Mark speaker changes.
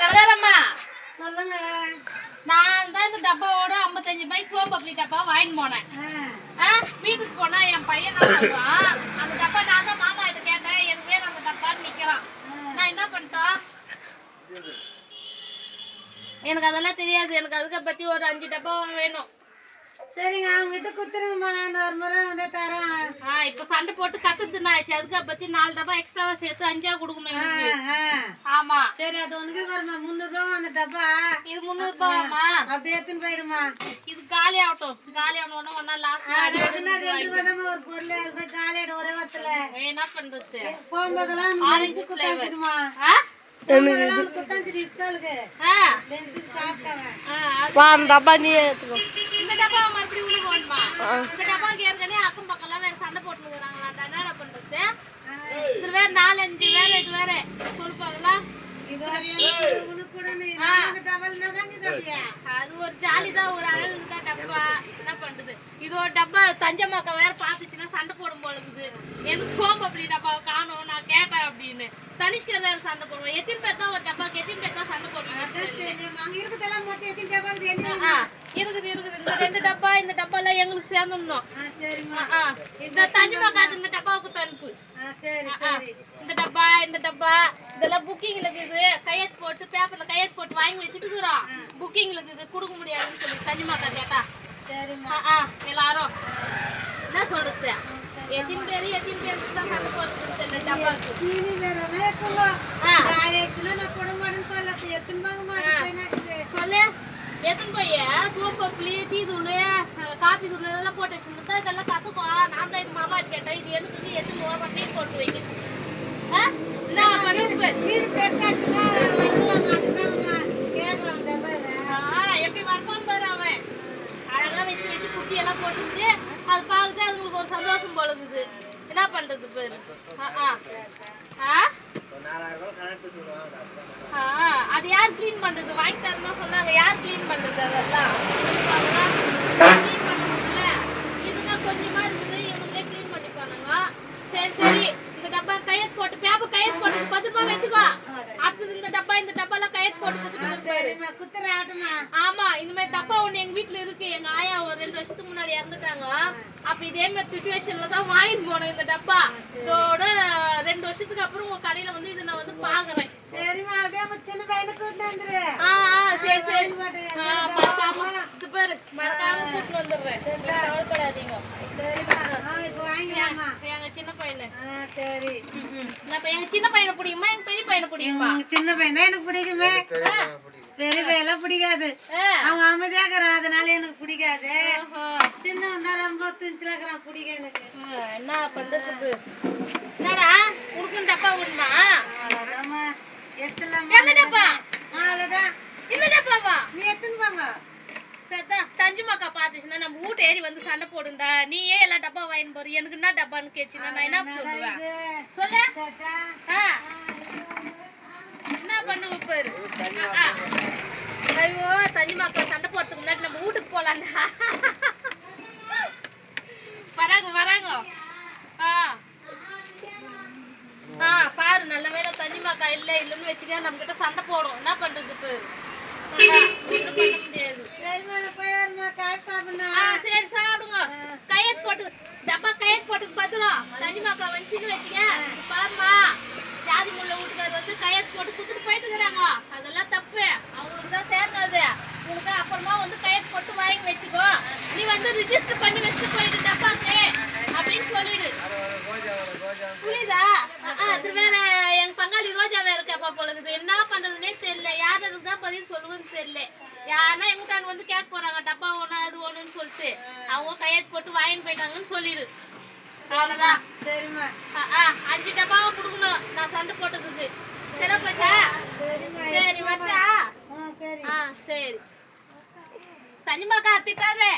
Speaker 1: கலகரம்மா
Speaker 2: சொல்லுங்க.
Speaker 1: நான் தான் இந்த டப்பாவோட ஐம்பத்தஞ்சு பைக் சோம் பப்ளி டப்பா வாங்கிட்டு போனேன். வீட்டுக்கு போனா என் பையன் சொல்றான் அந்த டப்பா நான் தான் மாமா கிட்ட கேட்டேன் எனக்கு வேணும் அந்த டப்பான்னு நிக்கிறான். நான் என்ன பண்ணிட்டோம்? எனக்கு அதெல்லாம் தெரியாது. எனக்கு அதுக்க பத்தி ஒரு அஞ்சு டப்பா வேணும்.
Speaker 2: சரிங்க அவங்ககிட்ட குத்துருங்கம்மா நான் ஒரு முறை வந்து தரேன்.
Speaker 1: ஆ இப்ப சண்டை போட்டு ஆச்சு. அதுக்கு பத்தி நாலு டப்பா எக்ஸ்ட்ராவா சேர்த்து அஞ்சா கொடுக்கணும்
Speaker 2: ஆ,
Speaker 1: எனக்கு
Speaker 2: ஆ.
Speaker 1: ஆமா.
Speaker 2: சரி அது உனக்கு வருமா முந்நூறுபா அந்த டப்பா
Speaker 1: இது முந்நூறு ரூபாவாமா
Speaker 2: அப்படியே எடுத்துன்னு போயிடுமா
Speaker 1: இது காலி ஆகட்டும். காலி ஆகணும் ஒன்னா லாஸ்ட்
Speaker 2: ரெண்டு ரூபா தான் ஒரு பொருள் அது போய் காலையிட ஒரே வாரத்துல
Speaker 1: என்ன பண்றது?
Speaker 2: போகும்போதெல்லாம் லென்ஸு குத்தாச்சிடுமா
Speaker 1: ஆ?
Speaker 3: வா அந்த டப்பா நீ எடுத்துக்கோ.
Speaker 1: இந்த டப்பா மறுபடியும் உனக்கு வேணுமா இந்த டப்பாக்கு ஏற்கனவே அக்கம் பக்கம்லாம் வேற சண்டை போட்டுக்கிறாங்களா என்னடா பண்றது? இது வேற நாலஞ்சு வேற இது வேற சொல்லுப்பாங்களா
Speaker 2: அந்த
Speaker 1: அது ஒரு ஜாலி தான் ஒரு அழகு தான் டப்பா. என்ன பண்றது? இது ஒரு டப்பா தஞ்சமாக்கா வேற பாத்துச்சுன்னா சண்டை போடும் போல இருக்குது. எனக்கு சோம்பு அப்படி நான் வேற சண்டை போடுவோம். எத்தனை பேர் தான் ஒரு டப்பாக்கு எத்தனை பேர் தான் சண்டை ஆ, இருக்குது இருக்குது. இந்த ரெண்டு டப்பா இந்த டப்பா எல்லாம் எங்களுக்கு சேர்ந்துடணும்.
Speaker 2: ஆ சரிம்மா.
Speaker 1: ஆ, இந்த இந்த டப்பாவுக்கு அனுப்பு இந்த டப்பா இந்த டப்பா இதெல்லாம் புக்கிங்ல இருக்குது. கையெழுத்து போட்டு பேப்பர்ல கையெழுத்து போட்டு வாங்கி வச்சுட்டு இருக்கிறோம் புக்கிங்ல இருக்குது. கொடுக்க முடியாதுன்னு சொல்லி கேட்டா.
Speaker 2: சரிம்மா.
Speaker 1: ஆ, ஆ, எல்லாரும். என்ன சொல்றது? எத்தனை பேரு எத்தனை பேருக்கு தான் டப்பாக்கு
Speaker 2: சீனி வேறனா எத்துங்க
Speaker 1: ஆ.
Speaker 2: காலேஜ்ல நான்
Speaker 1: காபி தூள் எல்லாம் போட்டு வச்சிருந்தா இதெல்லாம் கசக்கும் நான் தான் இது மாமா கேட்டேன் இது எனக்கு எத்தனை ரூபா பண்ணி போட்டு வைங்க ஆ? என்ன பண்ணி
Speaker 2: வீடு பெருசாச்சுன்னா வரலாம் அதுதான்மா கேட்குறான் டப்பாவை
Speaker 1: ஆ, எப்படி வரப்பான் பாரு அவன் அழகா வச்சு வச்சு குட்டி எல்லாம் போட்டுக்கிட்டு அது பார்க்குது போல இருக்குது என்ன பண்றது பாரு? ஆ, ஆ. ஆ? ஆ, அது யார் க்ளீன் பண்றது? வாங்கி தரணும் சொன்னாங்க. யார் க்ளீன் பண்றது அதெல்லாம்? க்ளீன் பண்ணணும்ல. இதுங்க கொஞ்சமா இருக்குது. இவங்களே க்ளீன் பண்ணிப்பானுங்க. சரி சரி. இந்த டப்பா கையெழுத்து போட்டு பேப்பர் கையெழுத்து போட்டு பத்திரமா வச்சுக்கோ. அடுத்தது இந்த டப்பா இந்த டப்பாலாம் கையெழுத்து போட்டு ஆமா இந்த மாதிரி டப்பா ஒண்ணு எங்க வீட்ல இருக்கு. எங்க ஆயா ஒரு ரெண்டு வருஷத்துக்கு முன்னாடி இறந்துட்டாங்க. அப்ப இதே மாதிரி சுச்சுவேஷன்ல தான் வாங்கிட்டு போனோம் இந்த டப்பா. இதோட ரெண்டு வருஷத்துக்கு அப்புறம் உங்க கடையில வந்து இதை நான் வந்து பாக்குறேன்.
Speaker 2: சரிம்மா அப்படியே உங்க சின்ன பையனை கூட்டிட்டு வந்துரு.
Speaker 1: ஆ ஆ சரி சரி. இது பாரு மறக்காம கூட்டிட்டு வந்துடுறேன். கவலைப்படாதீங்க. சின்ன பையனு.
Speaker 2: சரி.
Speaker 1: நான் எங்க சின்ன பையனை பிடிக்குமா எங்க பெரிய பையனை பிடிக்குமா?
Speaker 2: சின்ன பையன் தான் எனக்கு பிடிக்குமே. பெரிய பையெல்லாம் பிடிக்காது. அவன் அமைதியா இருக்கிறான் அதனால எனக்கு பிடிக்காது.
Speaker 1: ஆஹா.
Speaker 2: சின்னவன் தான் ரொம்ப துணிச்சலா இருக்கிறான் பிடிக்கும் எனக்கு.
Speaker 1: என்ன பண்றது என்னடா? உனக்கு டப்பா விடணுமா
Speaker 2: அவ்வளோதாம்மா எடுத்துடலாமா?
Speaker 1: எந்த டப்பா
Speaker 2: அவ்வளோதான் நீ எடுத்துன்னு போங்க.
Speaker 1: சரிதான் தஞ்சுமாக்கா பாத்துச்சுன்னா நம்ம வீட்டு ஏறி வந்து சண்டை போடுண்டா? நீ ஏன் எல்லா டப்பா வாங்கிட்டு போற எனக்கு என்ன டப்பான்னு கேச்சுன்னா நான் என்ன சொல்லுவேன்? சொல்லு. ஆ. என்ன பண்ணுவ பாரு? ஐயோ தஞ்சுமாக்கா சண்டை போறதுக்கு முன்னாடி நம்ம வீட்டுக்கு போலாம்டா. வராங்க வராங்க. ஆ. ஆ பாரு நல்ல வேலை தஞ்சுமாக்கா இல்ல இல்லைன்னு வச்சுக்க நம்ம கிட்ட சண்டை போடும். என்ன பண்றது பாரு சரி சாப்பிடுங்க. கையெழுத்து போட்டு டப்பா கையெழுத்து போட்டு பத்திரம். தனிமாக்கா வந்துச்சுன்னு வச்சுக்க பாருமா ஜாதி முள்ள வீட்டுக்காரர் வந்து கையெழுத்து போட்டு குத்துட்டு போயிட்டு இருக்கிறாங்க அதெல்லாம் தப்பு அவங்களுக்கு தான் சேர்ந்தது உனக்கு அப்புறமா வந்து கையெழுத்து போட்டு வாங்கி வச்சுக்கோ. நீ வந்து ரிஜிஸ்டர் பண்ணி வச்சுட்டு போயிட்டு டப்பாக்கு அப்படின்னு சொல்லிடு. புரியுதா? அது வேற என் பங்காளி ரோஜா வேற கேப்பா போல இருக்குது. என்ன பண்றதுன்னே தெரியல. யார் அதுக்கு தான் பதில் சொல்லுவேன்னு தெரியல. யாருன்னா எங்கிட்டான் வந்து கேட்க போறாங்க. டப்பா ஒண்ணு அது ஒண்ணுன்னு சொல்லிட்டு. அவங்க கையெழுத்து போட்டு வாங்கிட்டு போயிட்டாங்கன்னு சொல்லிடு. அவ்வளவுதான்.
Speaker 2: சரிம்மா.
Speaker 1: அஞ்சு டப்பாவை கொடுக்கணும். நான் சண்டை போட்டதுக்கு. சரி போச்சா? சரி வச்சா?
Speaker 2: ஆ சரி
Speaker 1: ஆ சரி தனிமாக்கா திட்டாதே